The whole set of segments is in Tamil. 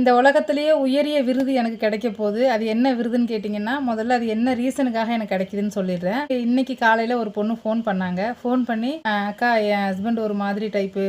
இந்த உலகத்திலேயே உயரிய விருது எனக்கு கிடைக்க போகுது. அது என்ன விருதுன்னு கேட்டிங்கன்னா முதல்ல அது என்ன ரீசனுக்காக எனக்கு கிடைக்குதுன்னு சொல்லிடுறேன். இன்னைக்கு காலையில் ஒரு பொண்ணு ஃபோன் பண்ணாங்க. ஃபோன் பண்ணி அக்கா என் ஹஸ்பண்ட் ஒரு மாதிரி டைப்பு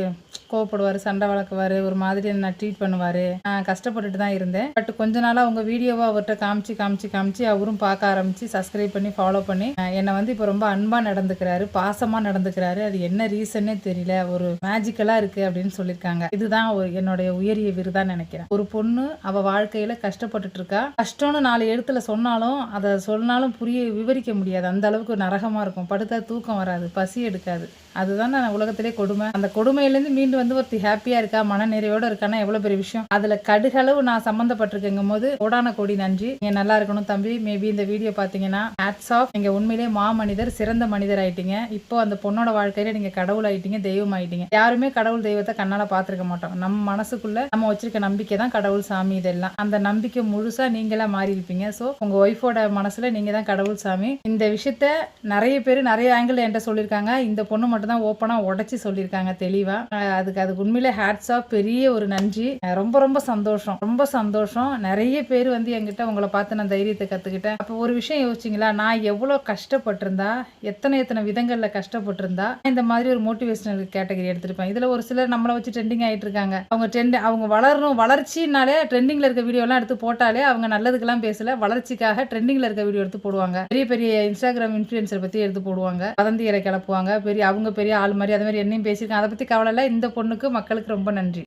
கோவப்படுவார் சண்டை வளர்க்குவார் ஒரு மாதிரி என்ன ட்ரீட் பண்ணுவார். நான் கஷ்டப்பட்டுட்டு தான் இருந்தேன். பட் கொஞ்ச நாளாக அவங்க வீடியோவை அவர்கிட்ட காமிச்சு காமிச்சு காமிச்சு அவரும் பார்க்க ஆரம்பிச்சு சப்ஸ்கிரைப் பண்ணி ஃபாலோ பண்ணி என்னை வந்து இப்போ ரொம்ப அன்பாக நடந்துக்கிறாரு பாசமாக நடந்துக்கிறாரு. அது என்ன ரீசன்னே தெரியல. ஒரு மேஜிக்கலாக இருக்குது அப்படின்னு சொல்லியிருக்காங்க. இதுதான் ஒரு என்னுடைய உயரிய விருதான் நினைக்கிறேன். ஒரு பொண்ணு அவள் வாழ்க்கையில் கஷ்டப்பட்டுட்டு இருக்கா. கஷ்டம்னு நாலு எழுத்துல சொன்னாலும் அதை சொன்னாலும் புரிய விவரிக்க முடியாது. அந்த அளவுக்கு நரகமாக இருக்கும். படுத்தா தூக்கம் வராது. பசி எடுக்காது. அதுதான் நான் உலகத்திலே கொடுமை. அந்த கொடுமையிலேருந்து மீண்டு வந்து ஒருத்தி ஹாப்பியாக இருக்கா மன நிறைவோட இருக்கான்னா எவ்வளோ பெரிய விஷயம். அதில் கடுகளவு நான் சம்மந்தப்பட்டிருக்கேங்கும் போது கோடான கோடி நன்றி. நீங்கள் நல்லா இருக்கணும் தம்பி. மேபி இந்த வீடியோ பார்த்தீங்கன்னா ஹேட்ஸ் ஆஃப் நீங்கள் உண்மையிலேயே மா மனிதர் சிறந்த மனிதர் ஆயிட்டீங்க. இப்போ அந்த பொண்ணோட வாழ்க்கையில நீங்கள் கடவுள் ஆயிட்டீங்க தெய்வம் ஆயிட்டீங்க. யாருமே கடவுள் தெய்வத்தை கண்ணால பார்த்துருக்க மாட்டோம். நம்ம மனசுக்குள்ள நம்ம வச்சிருக்க நம்பிக்கை தான் கடவுள் சாமி இதெல்லாம். அந்த நம்பிக்கை முழுசா நீங்களா மாறி இருப்பீங்க ஸோ உங்க ஒய்ஃபோட மனசுல நீங்க தான் கடவுள் சாமி. இந்த விஷயத்த நிறைய பேர் நிறைய ஆங்கிள் என்கிட்ட சொல்லியிருக்காங்க. இந்த பொண்ணு மட்டும் தான் ஓப்பனா உடச்சி சொல்லியிருக்காங்க தெளிவா. அது அதுக்கு அதுக்கு உண்மையிலே ஹேட்ஸ் ஆஃப் பெரிய ஒரு நன்றி. ரொம்ப ரொம்ப சந்தோஷம். ரொம்ப சந்தோஷம். நிறைய பேர் வந்து என்கிட்ட உங்களை பார்த்து நான் தைரியத்தை கத்துக்கிட்டேன். அப்போ ஒரு விஷயம் யோசிச்சிங்களா? நான் எவ்வளோ கஷ்டப்பட்டிருந்தா எத்தனை எத்தனை விதங்களில் கஷ்டப்பட்டிருந்தா இந்த மாதிரி ஒரு மோட்டிவேஷனல் கேட்டகரி எடுத்திருப்பேன். இதில் ஒரு சிலர் நம்மளை வச்சு ட்ரெண்டிங் ஆகிட்டு இருக்காங்க அவங்க ட்ரெண்ட் அவங்க வளரணும் வளர்ச்சினாலே ட்ரெண்டிங்கில் இருக்க வீடியோலாம் எடுத்து போட்டாலே அவங்க நல்லதுக்கெல்லாம் பேசல. வளர்ச்சிக்காக ட்ரெண்டிங்கில் இருக்க வீடியோ எடுத்து போடுவாங்க. பெரிய பெரிய இன்ஸ்டாகிராம் இன்ஃபுளுசர் பற்றி எடுத்து போடுவாங்க. வதந்தியரை கிளப்புவாங்க. பெரிய அவங்க பெரிய ஆள் மாதிரி அது மாதிரி என்னையும் பேசியிருக்காங்க. அதை பற்றி கவலை இல்லை. இந்த பொண்ணுக்கு மக்களுக்கு ரொம்ப நன்றி.